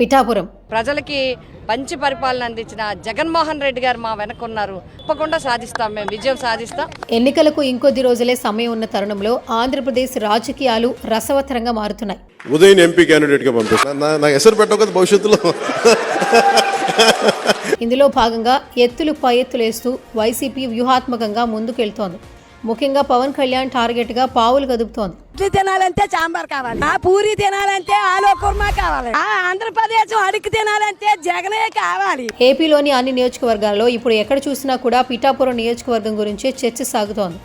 పిఠాపురం. ప్రజలకి మంచి పరిపాలన అందించిన జగన్మోహన్ రెడ్డి గారు మా వెనక ఉన్నారు తప్పకుండా సాధిస్తాం మేము విజయం సాధిస్తాం. ఎన్నికలకు ఇంకొద్ది రోజులే సమయం ఉన్న తరుణంలో ఆంధ్రప్రదేశ్ రాజకీయాలు రసవత్తరంగా మారుతున్నాయి. ఉదయం ఎంపీ క్యాండిడేట్గా పంపిస్తాను నా- ఎసరు భవిష్యత్తులో. ఇందులో భాగంగా ఎత్తులు పై ఎత్తులేస్తూ వైసీపీ వ్యూహాత్మకంగా ముందుకెళ్తోంది. ముఖ్యంగా పవన్ కళ్యాణ్ టార్గెట్గా పావులు కదుపుతోంది. ఇడ్లీ తినాలంటే సాంబార్ కావాలి. ఆ పూరి తినాలంటే ఆలో కుర్మా కావాలి. ఆ ఆంధ్రప్రదేశ్ అడిగి తినాలంటే జగనే కావాలి. ఏపీలోని అన్ని నియోజకవర్గాల్లో ఇప్పుడు ఎక్కడ చూసినా కూడా పిఠాపురం నియోజకవర్గం గురించి చర్చ సాగుతోంది.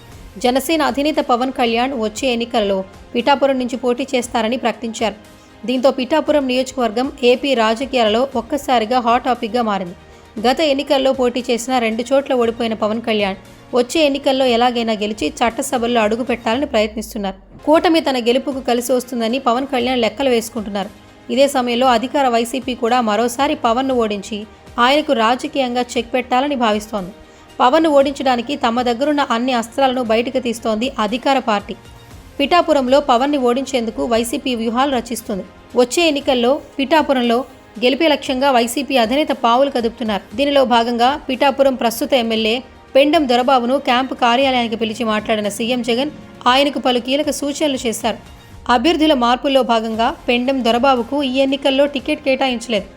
జనసేన అధినేత పవన్ కళ్యాణ్ వచ్చే ఎన్నికలలో పిఠాపురం నుంచి పోటీ చేస్తారని ప్రకటించారు. దీంతో పిఠాపురం నియోజకవర్గం ఏపీ రాజకీయాలలో ఒక్కసారిగా హాట్ టాపిక్గా మారింది. గత ఎన్నికల్లో పోటీ చేసిన రెండు చోట్ల ఓడిపోయిన పవన్ కళ్యాణ్ వచ్చే ఎన్నికల్లో ఎలాగైనా గెలిచి చట్టసభల్లో అడుగు పెట్టాలని ప్రయత్నిస్తున్నారు. కూటమి తన గెలుపుకు కలిసి వస్తుందని పవన్ కళ్యాణ్ లెక్కలు వేసుకుంటున్నారు. ఇదే సమయంలో అధికార వైసీపీ కూడా మరోసారి పవన్ను ఓడించి ఆయనకు రాజకీయంగా చెక్ పెట్టాలని భావిస్తోంది. పవన్ను ఓడించడానికి తమ దగ్గరున్న అన్ని అస్త్రాలను బయటకు తీస్తోంది అధికార పార్టీ. పిఠాపురంలో పవన్ని ఓడించేందుకు వైసీపీ వ్యూహాలు రచిస్తుంది. వచ్చే ఎన్నికల్లో పిఠాపురంలో గెలిపే లక్ష్యంగా వైసీపీ అధినేత పావులు కదుపుతున్నారు. దీనిలో భాగంగా పిఠాపురం ప్రస్తుత ఎమ్మెల్యే పెండం దొరబాబును క్యాంపు కార్యాలయానికి పిలిచి మాట్లాడిన సీఎం జగన్ ఆయనకు పలు కీలక సూచనలు చేశారు. అభ్యర్థుల మార్పుల్లో భాగంగా పెండెం దొరబాబుకు ఈ ఎన్నికల్లో టికెట్ కేటాయించలేదు.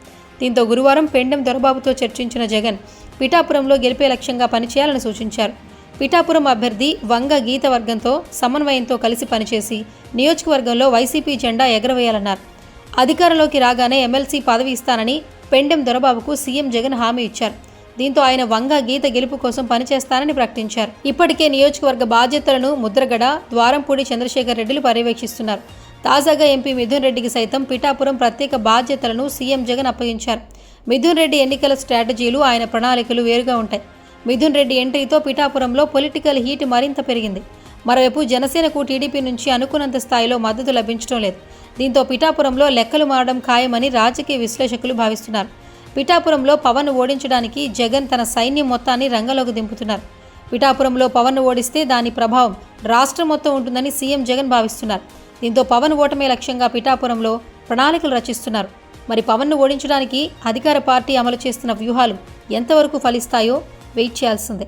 దీంతో గురువారం పెండెం దొరబాబుతో చర్చించిన జగన్ పిఠాపురంలో గెలిపే లక్ష్యంగా పనిచేయాలని సూచించారు. పిఠాపురం అభ్యర్థి వంగ గీత వర్గంతో సమన్వయంతో కలిసి పనిచేసి నియోజకవర్గంలో వైసీపీ జెండా ఎగరవేయాలన్నారు. అధికారంలోకి రాగానే ఎమ్మెల్సీ పదవి ఇస్తానని పెండెం దొరబాబుకు సీఎం జగన్ హామీ ఇచ్చారు. దీంతో ఆయన వంగ గీత గెలుపు కోసం పనిచేస్తానని ప్రకటించారు. ఇప్పటికే నియోజకవర్గ బాధ్యతలను ముద్రగడ ద్వారంపూడి చంద్రశేఖర్ రెడ్డిలు పర్యవేక్షిస్తున్నారు. తాజాగా ఎంపీ మిథున్ రెడ్డికి సైతం పిఠాపురం ప్రత్యేక బాధ్యతలను సీఎం జగన్ అప్పగించారు. మిథున్ రెడ్డి ఎన్నికల స్ట్రాటజీలు ఆయన ప్రణాళికలు వేరుగా ఉంటాయి. మిథున్ రెడ్డి ఎంట్రీతో పిఠాపురంలో పొలిటికల్ హీట్ మరింత పెరిగింది. మరోవైపు జనసేనకు టీడీపీ నుంచి అనుకున్నంత స్థాయిలో మద్దతు లభించడం లేదు. దీంతో పిఠాపురంలో లెక్కలు మారడం ఖాయమని రాజకీయ విశ్లేషకులు భావిస్తున్నారు. పిఠాపురంలో పవన్ ఓడించడానికి జగన్ తన సైన్యం మొత్తాన్ని రంగంలోకి దింపుతున్నారు. పిఠాపురంలో పవన్ ఓడిస్తే దాని ప్రభావం రాష్ట్రం మొత్తం ఉంటుందని సీఎం జగన్ భావిస్తున్నారు. దీంతో పవన్ ఓటమే లక్ష్యంగా పిఠాపురంలో ప్రణాళికలు రచిస్తున్నారు. మరి పవన్ను ఓడించడానికి అధికార పార్టీ అమలు చేస్తున్న వ్యూహాలు ఎంతవరకు ఫలిస్తాయో వెయిట్ చేయాల్సిందే.